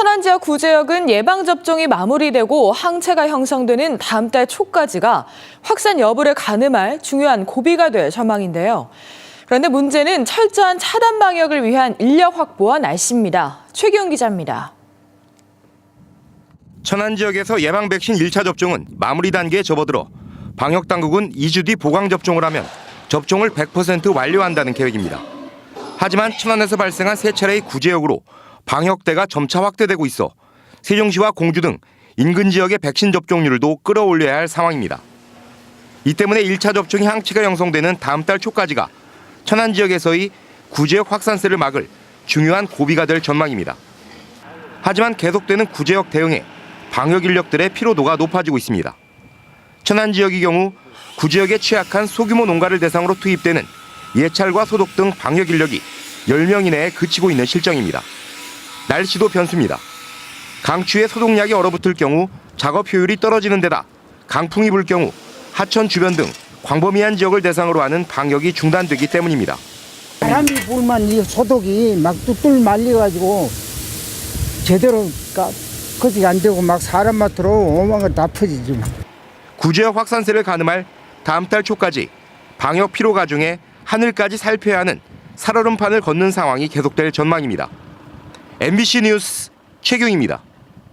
천안 지역 구제역은 예방 접종이 마무리되고 항체가 형성되는 다음 달 초까지가 확산 여부를 가늠할 중요한 고비가 될 전망인데요. 그런데 문제는 철저한 차단 방역을 위한 인력 확보와 날씨입니다. 최기영 기자입니다. 천안 지역에서 예방 백신 1차 접종은 마무리 단계에 접어들어 방역 당국은 2주 뒤 보강 접종을 하면 접종을 100% 완료한다는 계획입니다. 하지만 천안에서 발생한 세 차례의 구제역으로 방역대가 점차 확대되고 있어 세종시와 공주 등 인근 지역의 백신 접종률도 끌어올려야 할 상황입니다. 이 때문에 1차 접종이 항체가 형성되는 다음 달 초까지가 천안 지역에서의 구제역 확산세를 막을 중요한 고비가 될 전망입니다. 하지만 계속되는 구제역 대응에 방역 인력들의 피로도가 높아지고 있습니다. 천안 지역의 경우 구제역에 취약한 소규모 농가를 대상으로 투입되는 예찰과 소독 등 방역 인력이 10명 이내에 그치고 있는 실정입니다. 날씨도 변수입니다. 강추에 소독약이 얼어붙을 경우 작업 효율이 떨어지는 데다 강풍이 불 경우 하천 주변 등 광범위한 지역을 대상으로 하는 방역이 중단되기 때문입니다. 바람이 불면 이 소독이 막 뚝뚝 말려가지고 제대로 까- 거기 안 되고 막 사람만 들어오면 거다 퍼지지 뭐. 구제역 확산세를 가늠할 다음 달 초까지 방역 피로 가 중에 하늘까지 살펴야 하는 살얼음판을 걷는 상황이 계속될 전망입니다. MBC 뉴스 최경입니다.